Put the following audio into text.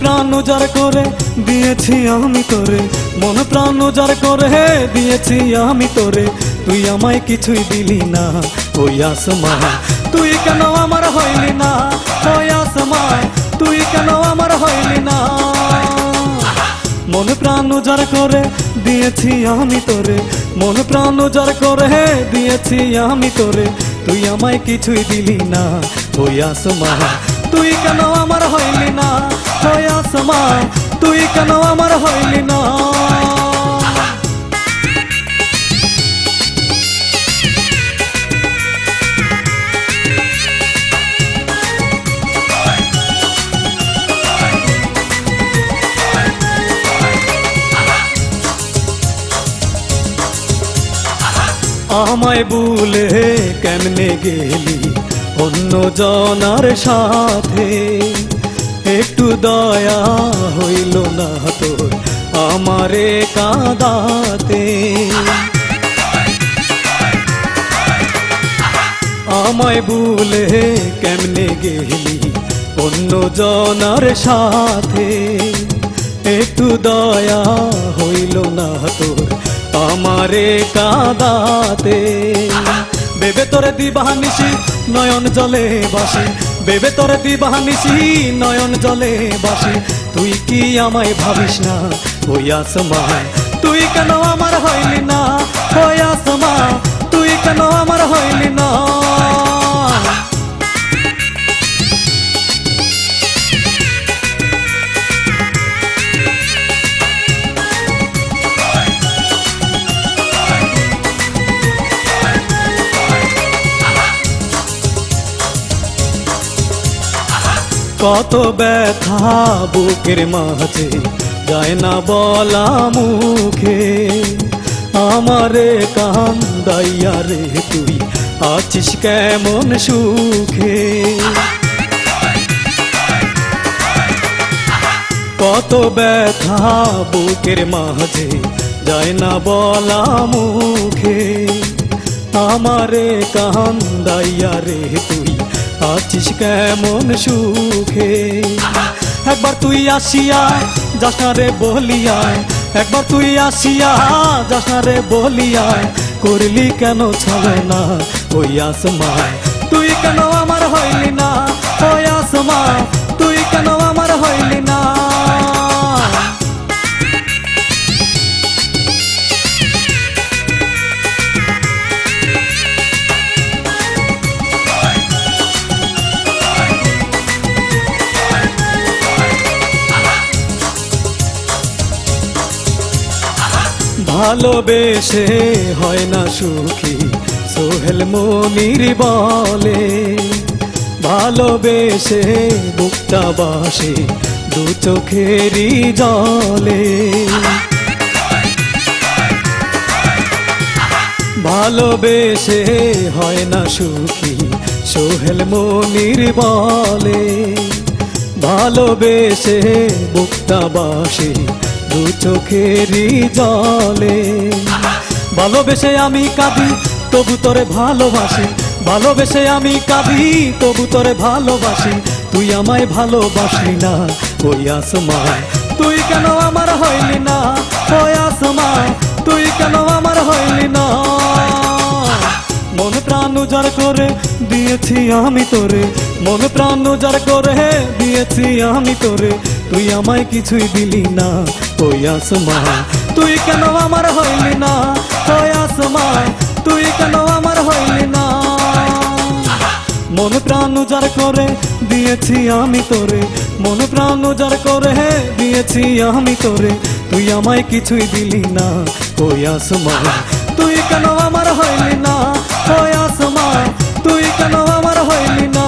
প্রাণ উজাড় করে দিয়েছি আমি তোরে। মন প্রাণ উজাড় করে দিয়েছি আমি তোরে। তুই আমায় কিছুই দিলি না, ওই আসমা তুই কেন আমার হইলি না, ওই আসমা তুই কেন আমার হইলি না। মন প্রাণ উজাড় করে দিয়েছি আমি তোরে। মন প্রাণ উজাড় করে দিয়েছি আমি তোরে। তুই আমায় কিছুই দিলি না, ওই আসমা তুই কেন আমার হইলি না আসমা তুই কেন আমার হইলি না? আমায় ভুলে কেমনে গেলি অন্য জনার সাথে? একটু দয়া হইল না তোর, আমারে কাদাতে। আমায় বলে কেমনে গেলি অন্য জনার সাথে? একটু দয়া হইল না তোর, আমারে কাদাতে। বেবে তোরে দিবাহানিসি নয়ন জলে বাসি। বেবে তোরে দিবাহানিসি নয়ন জলে বাসি। তুই কি আমায় ভাবিস না? ওই আসমা, তুই কেন আমার হইলি না? ওই আসমা, তুই কেন আমার হইলি না? কত ব্যথা বুকের মাঝে, যায় না বলা মুখে। আমারে কান্দাইয়া রে তুই, আছিস কেমন সুখে? কত ব্যথা বুকের মাঝে, যায় না বলা মুখে। আমারে কান্দাইয়া রে তুই আছিস কেমন সুখে? একবার তুই আসিয়া যাস না রে বলিয়া একবার তুই আসিয়া যাস না রে বলিয়া করলি কেন ছাড়ে না ওই আসমায়? ভালোবেসে হয় না সুখী। সোহেল মনির বলে, ভালোবেসে বুকটা বাসে দু চোখেরই জলে। ভালোবেসে হয় না সুখী, সোহেল মনির বলে, ভালোবেসে বুকটা বাসে দু চোখেরই জলে। ভালোবেসে আমি কাঁদি, তবু তোরে ভালোবাসি। ভালোবেসে আমি কাঁদি, তবু তোরে ভালোবাসি। তুই আমায় ভালোবাসলি না, ওই আসমায়। তুই কেন আমার হইলি না, ওই আসমায়। তুই কেন আমার হইলি না? মন প্রাণ উজাড় করে দিয়েছি আমি তোরে। মন প্রাণ উজাড় করে দিয়েছি আমি তোরে। তুই আমায় কিছুই দিলি না ওই আসমা? তুই কেন আমার হইলি না ওই আসমা? তুই কেন আমার হইলি না? মন প্রাণ উজার করে দিয়েছি আমি তোরে, মন প্রাণ উজার করে হে দিয়েছি আমি তোরে, তুই আমায় কিছুই দিলি না ওই আসমা? তুই কেন আমার হইলি না ওই আসমা? তুই কেন আমার হইলি না?